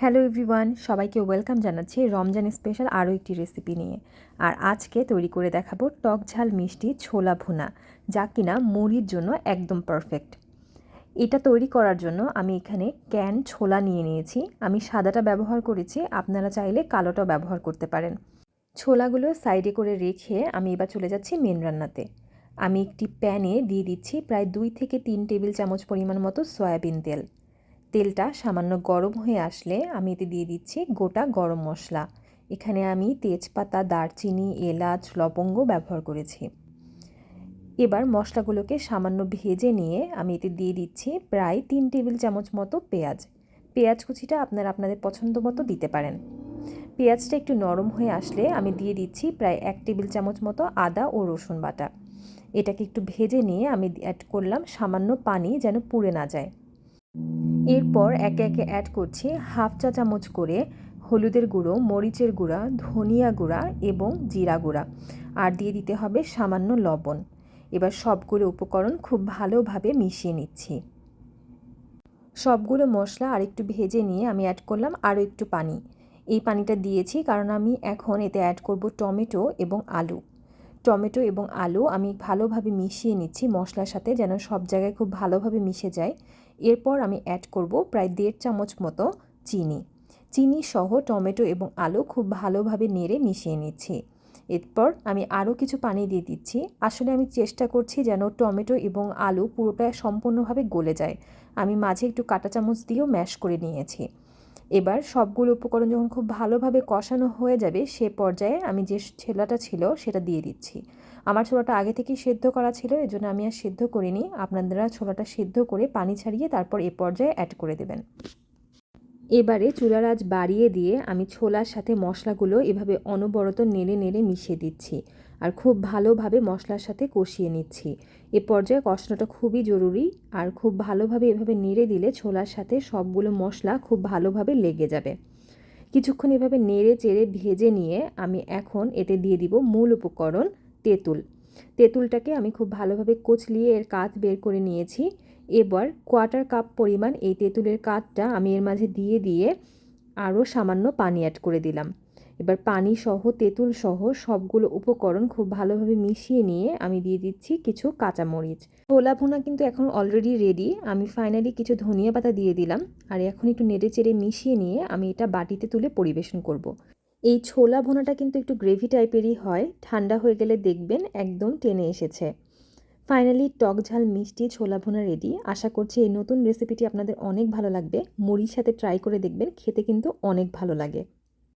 Hello everyone, সবাইকে welcome জানাচ্ছি Ramzan special আরও একটি রেসিপি নিয়ে। আর আজকে তৈরি করে দেখাবো টক ঝাল মিষ্টি ছোলা ভুনা, যা কিনা মুড়ির জন্য একদম পারফেক্ট এটা তৈরি করার জন্য আমি এখানে ক্যান ছোলা নিয়ে নিয়েছি। আমি সাদাটা ব্যবহার করেছি, আপনারা চাইলে কালোটাও ব্যবহার করতে পারেন। ছোলাগুলো সাইডে করে রেখে আমি এবার চলে যাচ্ছি মেন রান্নাতে। আমি একটি প্যানে দিয়ে দিচ্ছি প্রায় দুই থেকে তিন টেবিল চামচ পরিমাণ মতো সয়াবিন তেল। তেলটা সামান্য গরম হয়ে আসলে আমি এতে দিয়ে দিচ্ছি গোটা গরম মশলা। এখানে আমি তেজপাতা, দারচিনি, এলাচ, লবঙ্গ ব্যবহার করেছি। এবার মশলাগুলোকে সামান্য ভেজে নিয়ে আমি এতে দিয়ে দিচ্ছি প্রায় তিন টেবিল চামচ মতো পেঁয়াজ। পেঁয়াজ কুচিটা আপনারা আপনাদের পছন্দ মতো দিতে পারেন। পেঁয়াজটা একটু নরম হয়ে আসলে আমি দিয়ে দিচ্ছি প্রায় এক টেবিল চামচ মতো আদা ও রসুন বাটা। এটাকে একটু ভেজে নিয়ে আমি অ্যাড করলাম সামান্য পানি যেন পুড়ে না যায়। এরপর একে একে অ্যাড করছি হাফ চা চামচ করে হলুদের গুঁড়ো, মরিচের গুঁড়া, ধনিয়া গুঁড়া এবং জিরা গুঁড়া। আর দিয়ে দিতে হবে সামান্য লবণ। এবার সবগুলো উপকরণ খুব ভালোভাবে মিশিয়ে নিচ্ছি। সবগুলো মশলা আর একটু ভেজে নিয়ে আমি অ্যাড করলাম আরও একটু পানি। এই পানিটা দিয়েছি কারণ আমি এখন এতে অ্যাড করব টমেটো এবং আলু। টমেটো এবং আলু আমি ভালোভাবে মিশিয়ে নিচ্ছি মশলার সাথে যেন সব জায়গায় খুব ভালোভাবে মিশে যায়। এরপর আমি অ্যাড করব প্রায় দেড় চামচ মতো চিনি। চিনি সহ টমেটো এবং আলু খুব ভালোভাবে নেড়ে মিশিয়ে নিচ্ছি। এরপর আমি আরও কিছু পানি দিয়ে দিচ্ছি। আসলে আমি চেষ্টা করছি যেন টমেটো এবং আলু পুরোটা সম্পূর্ণভাবে গলে যায়। আমি মাঝে একটু কাটা চামচ দিয়েও ম্যাশ করে নিয়েছি। এবার সবগুলো উপকরণ যখন খুব ভালোভাবে কষানো হয়ে যাবে, সে পর্যায়ে আমি যে ছোলাটা ছিল সেটা দিয়ে দিচ্ছি। আমার ছোলাটা আগে থেকেই সেদ্ধ করা ছিল এজন্য আমি আর সেদ্ধ করিনি। আপনারা ছোলাটা সেদ্ধ করে পানি ছাড়িয়ে তারপর এ পর্যায়ে অ্যাড করে দেবেন। এবারে চুলার আজ বাড়িয়ে দিয়ে আমি ছোলার সাথে মশলাগুলো এভাবে অনবরত নেড়ে নেড়ে মিশিয়ে দিচ্ছি আর খুব ভালোভাবে মশলার সাথে কষিয়ে নিচ্ছি। এ পর্যায়ে কষানোটা খুবই জরুরি আর খুব ভালোভাবে এভাবে নেড়ে দিলে ছোলার সাথে সবগুলো মশলা খুব ভালোভাবে লেগে যাবে। কিছুক্ষণ এভাবে নেড়ে চেড়ে ভেজে নিয়ে আমি এখন এতে দিয়ে দিব মূল উপকরণ তেঁতুল। তেঁতুলটাকে আমি খুব ভালোভাবে কচলিয়ে এর কাত বের করে নিয়েছি। এবার কোয়ার্টার কাপ পরিমাণ এই তেঁতুলের কাঠটা আমি এর মাঝে দিয়ে দিয়ে আরও সামান্য পানি অ্যাড করে দিলাম। এবার পানি সহ, তেঁতুল সহ সবগুলো উপকরণ খুব ভালোভাবে মিশিয়ে নিয়ে আমি দিয়ে দিচ্ছি কিছু কাঁচামরিচ। ছোলা ভুনা কিন্তু এখন অলরেডি রেডি আমি ফাইনালি কিছু ধনিয়া পাতা দিয়ে দিলাম। আর এখন একটু নেড়ে চেড়ে মিশিয়ে নিয়ে আমি এটা বাটিতে তুলে পরিবেশন করব। এই ছোলা ভুনাটা কিন্তু একটু গ্রেভি টাইপেরই হয়। ঠান্ডা হয়ে গেলে দেখবেন একদম টেনে এসেছে। ফাইনালি টক ঝাল, মিষ্টি, ছোলা ভোনা রেডি আশা করছি এই নতুন রেসিপিটি আপনাদের অনেক ভালো লাগবে। মুড়ির সাথে ট্রাই করে দেখবেন, খেতে কিন্তু অনেক ভালো লাগে।